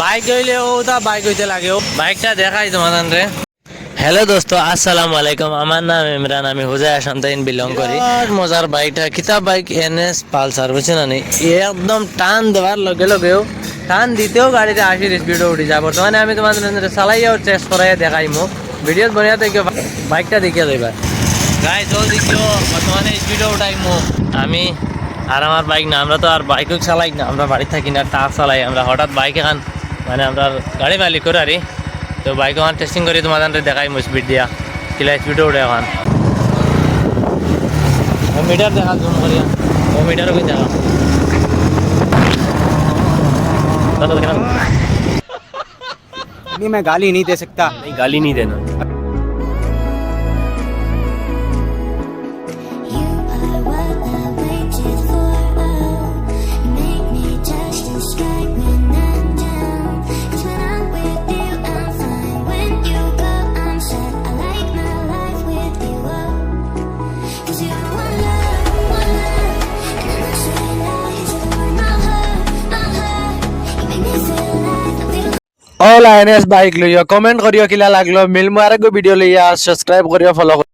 Bike হইলে ও তা bike হইতে লাগে বাইকটা দেখাই তোমাদের রে হ্যালো দোস্ত আসসালামু আলাইকুম। আমার নাম ইমরান আমি হুজাই আসান্তাইন বিলং করি। মজার বাইকটা কিতাব বাইক এনএস পালসার বুঝছেন না একদম টান দেওয়ার লগে লগেও টান দিতেও গাড়িতে আশির স্পিডে উঠে যায় বর্তমানে আমি তোমাদের চালাইয়াও টেস্ট দেখাই মোক ভিডিওত বনিয়া থেকে বাইকটা দেখিয়া যাইবা। গাই জল দেখিও বর্তমানে স্পিডে উঠাই মোক আমি আর আমার বাইক না আমরা তো আর বাইকও চালাই না আমরা বাড়ি থাকি না টাফ চালাই আমরা হঠাৎ বাইক এখন মানে আমরা গাড়ি মালিক করে আরি তো বাইক এখন টেস্টিং করি তোমাদের দেখাই মো স্পিড দিয়া কিলা স্পিডে উঠে এখন ও মিটার দেখা জুম করিয়া ও মিটারও কিন্তু দেখা চলো দেখে নাও। नहीं मैं गाली नहीं दे सकता नहीं गाली नहीं देना অল আইএনএস বাইক লইয়া কমেন্ট করিও কিলা লাগল মিলমো আরেকো ভিডিও লইয়া সাবস্ক্রাইব করিও ফলো